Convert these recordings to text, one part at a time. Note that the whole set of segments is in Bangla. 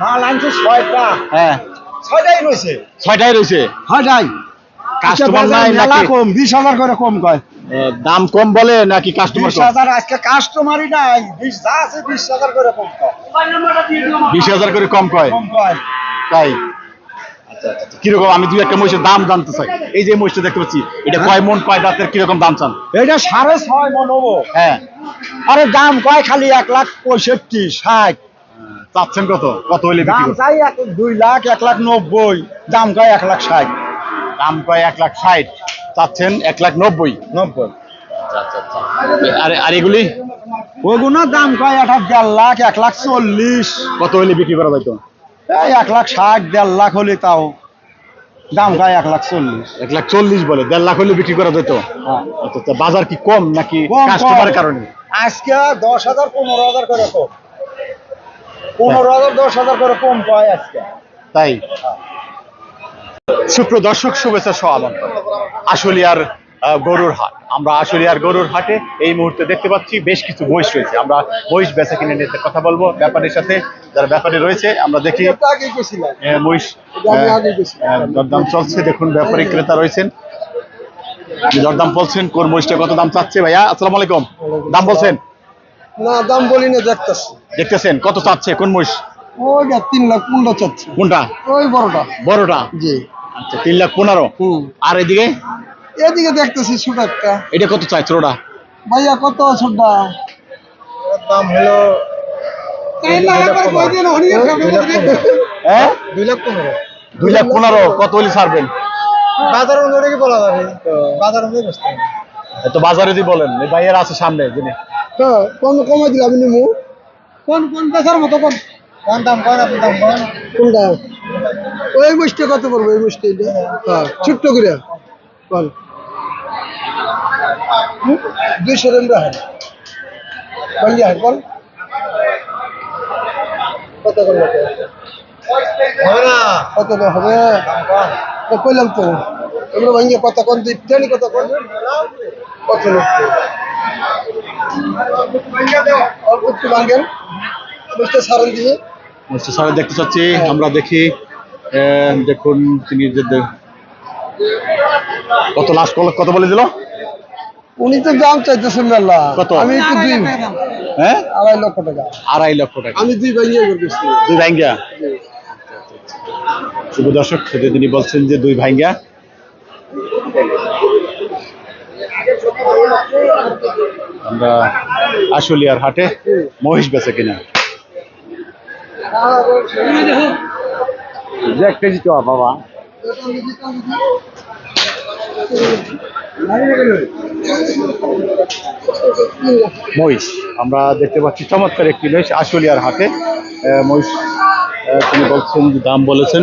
মাল আনছে ছয়টা। হ্যাঁ। ছয়টাই রয়েছে। ছয়টাই রয়েছে? ছয়টাই। কাস্টমার নাই নাকি? কম বিশ হাজার করে কম কয়। দাম কম বলে নাকি কাস্টমার বিশ হাজার আজকে কাস্টমারই নাই। বিশ যা আছে বিশ হাজার করে কম কয়। বিশ হাজার করে কম কয়? তাই? আচ্ছা আচ্ছা আচ্ছা। কীরকম? আমি দুই একটা মহিষের দাম জানতে চাই। এই যে মহিষটা দেখতে পাচ্ছি এটা কয় মন কয় দাঁতের কীরকম দাম চান? এটা সাড়ে ছয় মন হব। হ্যাঁ। আরে দাম কয় খালি? এক লাখ পঁয়ষট্টি ষাট। চাচ্ছেন কত? কত হইলে দাম? চাই এক দুই লাখ এক লাখ নব্বই। দাম কয় এক লাখ ষাট। দাম কয় এক লাখ ষাট। চাচ্ছেন এক লাখ নব্বই। নব্বই। আর আর এগুলি? ওগুলোর দাম কয় একটা দেড় লাখ এক লাখ চল্লিশ। কত হইলে বিক্রি করা যাইতো? এই এক লাখ ষাট দেড় লাখ হলে তাও। দাম কয় এক লাখ চল্লিশ। এক লাখ চল্লিশ বলে দেড় লাখ হইলে বিক্রি করা যেত আচ্ছা আচ্ছা বাজার কি কম নাকি কম। কারণে? আজকে দশ হাজার পনেরো হাজার করে কম। পনেরো হাজার দশ হাজার করে কম পায় আজকে। তাই? সুপ্র দর্শক শুভেচ্ছা সমাগম আশুলিয়ার গরুর হাট। আমরা আশুলিয়ার গরুর হাটে এই মুহূর্তে দেখতে পাচ্ছি বেশ কিছু মহিষ রয়েছে। আমরা মহিষ বেচা কিনে নিতে কথা বলব ব্যাপারীর সাথে। যারা ব্যাপারী রয়েছে আমরা দেখি মহিষ দরদাম চলছে। দেখুন ব্যাপারী ক্রেতা রয়েছেন। দরদাম বলছেন কোন মহিষটা কত দাম চাচ্ছে ভাইয়া? আসসালামু আলাইকুম। দাম বলছেন? না দাম বলি না দেখতেছি। দেখতেছেন কত চাচ্ছে কোন মহিষ? ওইটা তিন লাখ পনেরো চাচ্ছে। কোনটা? ওই বড়টা। বড়টা? জি। আচ্ছা তিন লাখ পনেরো। আর এদিকে? এদিকে দেখতেছি ছোট একটা। এটা কত চাই ছোটটা? ভাইয়া কত ছোটটা দাম হলো হ্যাঁ? দুই লাখ পনেরো। দুই লাখ পনেরো কত হলে ছাড়বেন? বাজার অনুযায়ী কি বলা যাবে? বাজার অনুযায়ী তো বাজারে যদি বলেন ভাইয়ের আছে সামনে যিনি হ্যাঁ কম কমাই দিলাম নিমু। কোন কোন বেচার মতো কোন? কোন দাম কোন আপনি দাম কোন কোনটা ওই মুষ্টি কত পড়বে এই মুষ্টি হ্যাঁ ছোট্ট করে। কোন দুইশো রেম রাখেন। কোন দিয়ে কোন কত করে কত করে হবে? তো কইলাম তো। একটু বুঝতে সারণ দিয়ে মিস্টার দেখতে চাচ্ছি। আমরা দেখি দেখুন তিনি কত লাস্ট কত বলে দিল? উনি তো দাম চাইতেছেন মেলা কত? আমি একটু দুই। হ্যাঁ? আড়াই লক্ষ টাকা। আড়াই লক্ষ টাকা। আমি দুই ভাঙ্গিয়ে করতেছি। দুই ভাঙ্গা শুভ দর্শক সেটা তিনি বলছেন যে দুই ভাঙ্গা আমরা আশুলিয়ার হাটে মহিষ বেচে কিনা কেজি তো বাবা মহিষ, আমরা দেখতে পাচ্ছি চমৎকার একটি মহিষ আশুলিয়ার হাটে। মহিষ তিনি বলছেন দাম বলেছেন।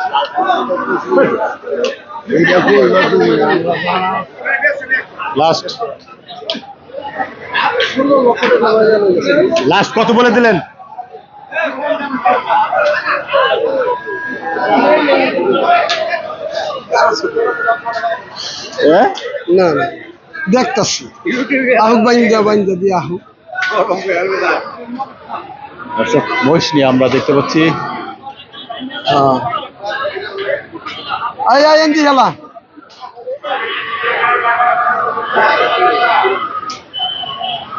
লাস্ট লাস্ট কত বলে দিলেন? হ্যাঁ না না। দেখতেছি। আহুক বাইন্দা বাইন্দা দিয়ে আহুক। মহিষ নিয়ে আমরা দেখতে পাচ্ছি। হ্যাঁ। আয় আয় এনজি খেলা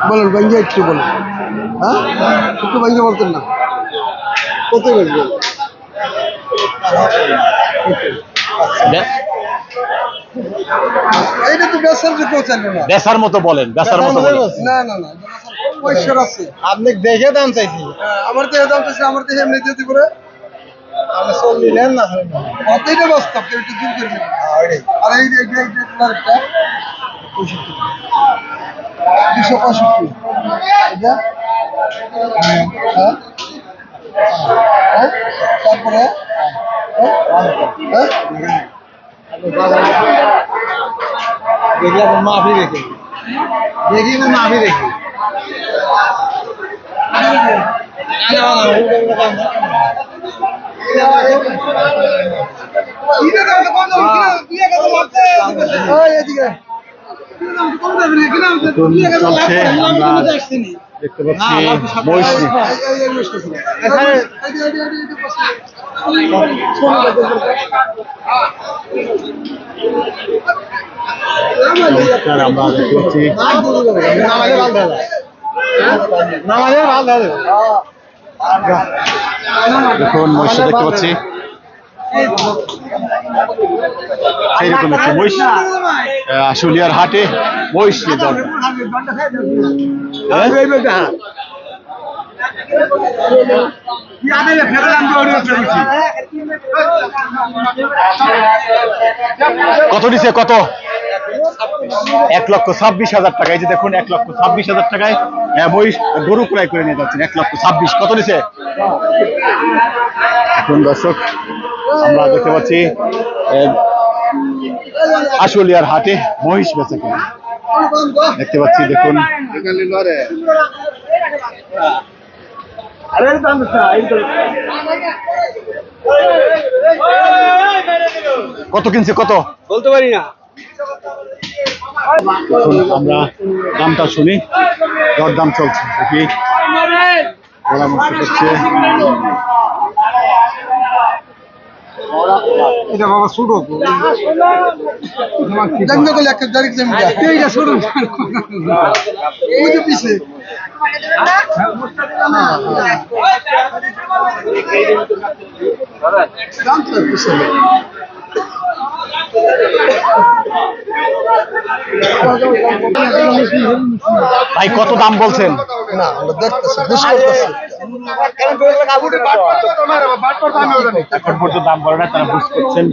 বলেন বাইন্দা একটু বলেন। হ্যাঁ? একটু বাইন্দা বলতেন না। কত বাইন্দা বে- এইটা তো বেসার যে পৌঁছানো না। বেচার মতো বলেন বেচার মতো বলেন। না না না পয়সা আছে আপনি দেখে দাম চাইছি আমার দেখে দাম চাইছি আমার দেখে এমনি যদি করে আপনি সব নিলেন না অতইটা বাস্তব কেউ একটু দূর করে নেবেন আর এই যে এইটা এইটা তোমার একটা পঁয়ষট্টি দুশো পঁয়ষট্টি এটা হ্যাঁ হ্যাঁ হ্যাঁ দেখি এখন মাফি রেখে দেখি না মাফি রেখে চলছে আমরা দেখতে পাচ্ছি মহিষ চমৎকার আমরা দেখতে পাচ্ছি নামাজে ভালো হবে দেখুন মহিষ দেখতে পাচ্ছি। সেইরকম একটি মহিষ আশুলিয়ার হাটে মহিষ? কত দিছে? কত? এক লক্ষ ছাব্বিশ হাজার টাকা। এই যে দেখুন, এক লক্ষ ছাব্বিশ হাজার টাকায় মহিষ গরু ক্রয় করে নিয়ে যাচ্ছেন। এক লক্ষ ছাব্বিশ। কত নিছে এখন দর্শক, আমরা দেখতে পাচ্ছি আশুলিয়ার হাটে মহিষ বেচে দেখতে পাচ্ছি, দেখুন। কত কিনছে কত? বলতে পারি না। আমরা দামটা শুনি। দর দাম চলছে দেখি। পরামর্শ করছে এটা বাবা একটা ডাইরেক্ট ভাই কত দাম বলছেন? না আমরা দেখতেছি বুঝ করতেছি। এখন পর্যন্ত দাম বলে না তারা বুঝ করছেন।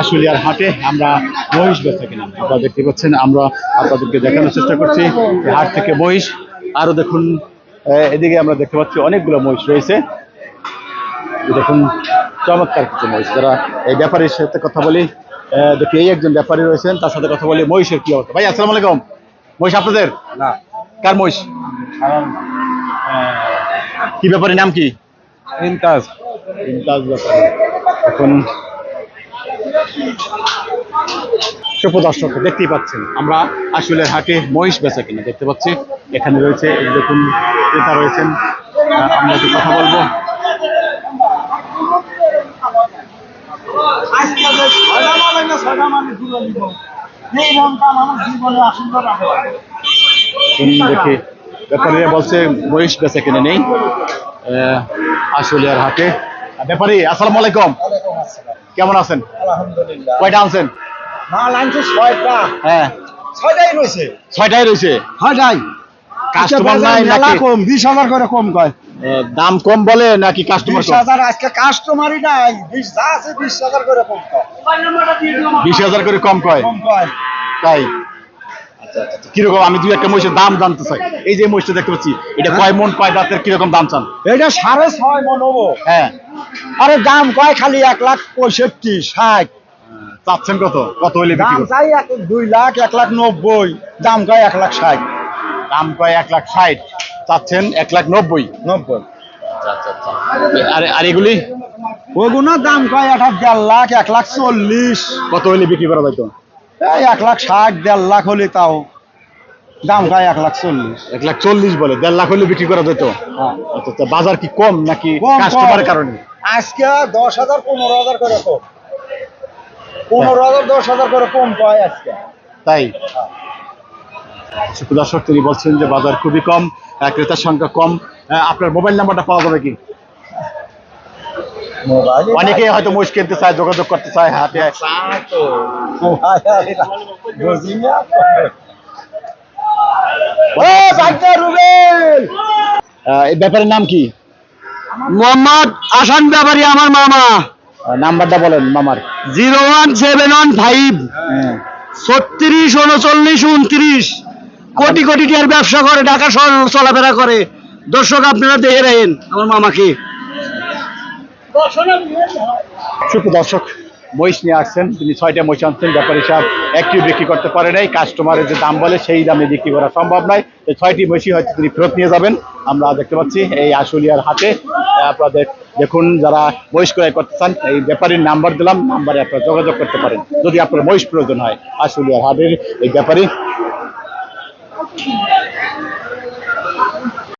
আশুলিয়ার হাটে আমরা মহিষ বেচা কিনা। আপনারা দেখতে পাচ্ছেন আমরা আপনাদেরকে দেখানোর চেষ্টা করছি হাট থেকে মহিষ আরও দেখুন এদিকে আমরা দেখতে পাচ্ছি অনেকগুলো মহিষ রয়েছে। দেখুন চমৎকার কিছু মহিষ। যারা এই ব্যাপারীর সাথে কথা বলি দেখি এই একজন ব্যাপারী রয়েছেন তার সাথে কথা বলি মহিষের কি অবস্থা? ভাই আসসালামু আলাইকুম। মহিষ আপনাদের? না। কার মহিষ? কি ব্যাপারী নাম কি? ইমতাজ ব্যাপারী। এখন সুপ্র দর্শক দেখতেই পাচ্ছেন। আমরা আসলে হাটে মহিষ বেচা কিনা দেখতে পাচ্ছি। এখানে রয়েছে দেখুন ক্রেতা রয়েছেন। আমরা একটু কথা বলব। দেখি ব্যাপারীরা বলছে মহিষ বেচা কিনে নেই। আশুলিয়ার হাটে। ব্যাপারী আসসালামু আলাইকুম। কেমন আছেন? আলহামদুলিল্লাহ। কয়টা আনছেন? মাল আনছে ছয়টা। হ্যাঁ। ছয়টাই রয়েছে। ছয়টাই রয়েছে? ছয়টাই। কাস্টমার নাই নাকি? কম বিশ হাজার করে কম কয়? দাম কম বলে নাকি কাস্টমার বিশ হাজার আজকে কাস্টমারই নাই। বিশ যা আছে বিশ হাজার করে কম কয়। বিশ হাজার করে কম কয়? কম কয়। তাই? আচ্ছা, আচ্ছা, আচ্ছা। কীরকম? আমি দুই একটা মহিষের দাম জানতে চাই। এই যে মহিষটা দেখতে পাচ্ছি এটা কয় মন কয় দাঁতের কীরকম দাম চান? এটা সাড়ে ছয় মন হব। হ্যাঁ। আরে দাম কয় খালি? এক লাখ পঁয়ষট্টি ষাট। চাচ্ছেন কত? কত হইলে দাম চাই এক দুই লাখ এক লাখ নব্বই। দাম কয় এক লাখ ষাট? দাম কয় এক লাখ ষাট। চাচ্ছেন এক লাখ নব্বই। নব্বই। আর আর এগুলি? ওগুলোর দাম কয় একটা দেড় লাখ এক লাখ চল্লিশ। কত হইলে বিক্রি করা যাইতো? এই এক লাখ ষাট দেড় লাখ হলে তাও। দাম কয় এক লাখ চল্লিশ। এক লাখ চল্লিশ বলে দেড় লাখ হইলে বিক্রি করা যেত হ্যাঁ। আচ্ছা আচ্ছা বাজার কি কম নাকি কাস্টমারের কারণে? আজকে দশ হাজার পনেরো হাজার করে পনেরো হাজার দশ হাজার করে কম পায় আজকে। তাই? দর্শক তিনি বলছেন যে বাজার খুবই কম ক্রেতার সংখ্যা কম। আপনার মোবাইল নাম্বারটা পাওয়া যাবে কি? অনেকে হয়তো কিনতে চায় যোগাযোগ করতে চায় হাতে। এই ব্যাপারের নাম কি? মোহাম্মদ আসান ব্যাপারী আমার মামা। নাম্বারটা বলেন মামার। Zero one seven one five. হ্যাঁ। ছত্রিশ উনচল্লিশ উনত্রিশ। কোটি কোটি টাকার ব্যবসা করে ঢাকা শহর চলাফেরা করে। দর্শক আপনারা দেখে রাখেন আমার মামাকে। সুপ্র দর্শক মহিষ নিয়ে আসছেন। তিনি ছয়টা মহিষ আনছেন ব্যাপারী সাহেব একটিও বিক্রি করতে পারে নাই। কাস্টমারের যে দাম বলে সেই দামে বিক্রি করা সম্ভব নয়। এই ছয়টি মহিষই হয়তো তিনি ফেরত নিয়ে যাবেন। আমরা দেখতে পাচ্ছি এই আশুলিয়ার আহ, আপনাদের দেখুন, যারা মহিষ ক্রয় করতে চান, এই ব্যাপারীর নাম্বার দিলাম, নাম্বারে আপনারা যোগাযোগ করতে পারেন। যদি আপনার মহিষ প্রয়োজন হয় আসলে হাটের এই ব্যাপারী।